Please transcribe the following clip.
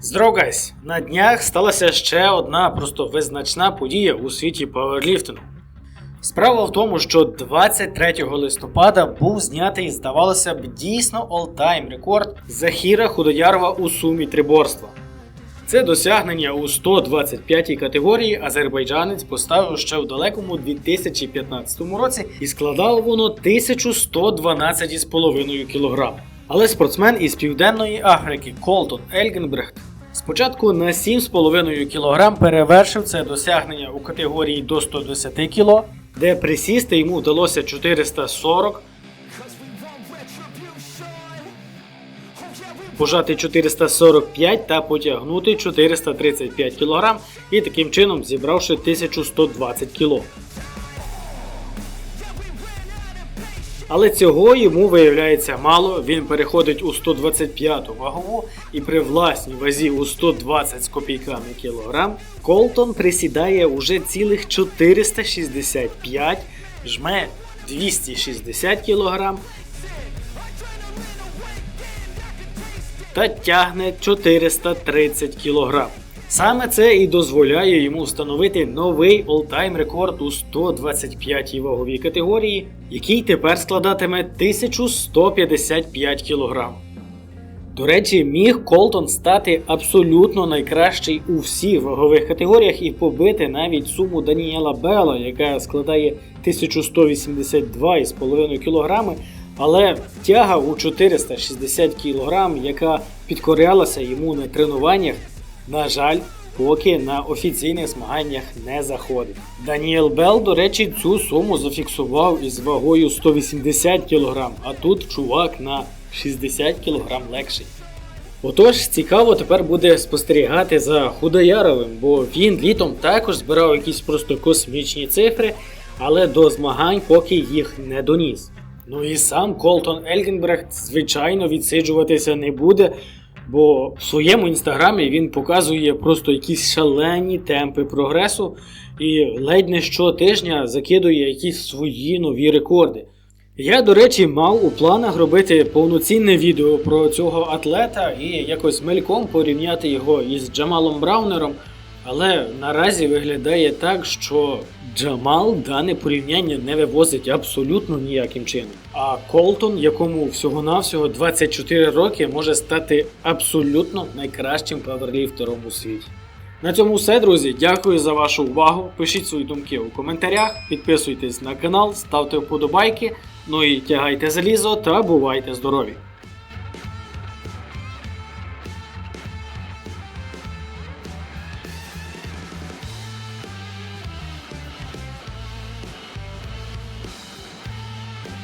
Здорово, гайс! На днях сталася ще одна просто визначна подія у світі пауерліфтингу. Справа в тому, що 23 листопада був знятий, здавалося б, дійсно all-time рекорд Захіра Худоярова у сумі триборства. Це досягнення у 125-й категорії азербайджанець поставив ще в далекому 2015 році і складало воно 1112,5 кг. Але спортсмен із Південної Африки Колтон Ельгенбрехт спочатку на 7,5 кг перевершив це досягнення у категорії до 110 кг, де присісти йому вдалося 440 пожати 445 та потягнути 435 кг і таким чином зібравши 1120 кг. Але цього йому виявляється мало. Він переходить у 125 вагову і при власній вазі у 120 з копійками кілограм Колтон присідає уже цілих 465, жме 260 кілограм та тягне 430 кг. Саме це і дозволяє йому встановити новий all-time рекорд у 125 ваговій категорії, який тепер складатиме 1155 кг. До речі, міг Колтон стати абсолютно найкращий у всіх вагових категоріях і побити навіть суму Даніела Бела, яка складає 1182,5 кг, але тяга у 460 кг, яка підкорялася йому на тренуваннях, на жаль, поки на офіційних змаганнях не заходить. Даніел Бел, до речі, цю суму зафіксував із вагою 180 кг, а тут чувак на 60 кг легший. Отож, цікаво тепер буде спостерігати за Худояровим, бо він літом також збирав якісь просто космічні цифри, але до змагань поки їх не доніс. Ну і сам Колтон Ельгенбрехт, звичайно, відсиджуватися не буде, бо в своєму інстаграмі він показує просто якісь шалені темпи прогресу і ледь не щотижня закидує якісь свої нові рекорди. Я, до речі, мав у планах робити повноцінне відео про цього атлета і якось мельком порівняти його із Джамалом Браунером, але наразі виглядає так, що Джамал дане порівняння не вивозить абсолютно ніяким чином. А Колтон, якому всього-навсього 24 роки, може стати абсолютно найкращим паверліфтером у світі. На цьому все, друзі. Дякую за вашу увагу. Пишіть свої думки у коментарях, підписуйтесь на канал, ставте вподобайки. Ну і тягайте залізо та бувайте здорові!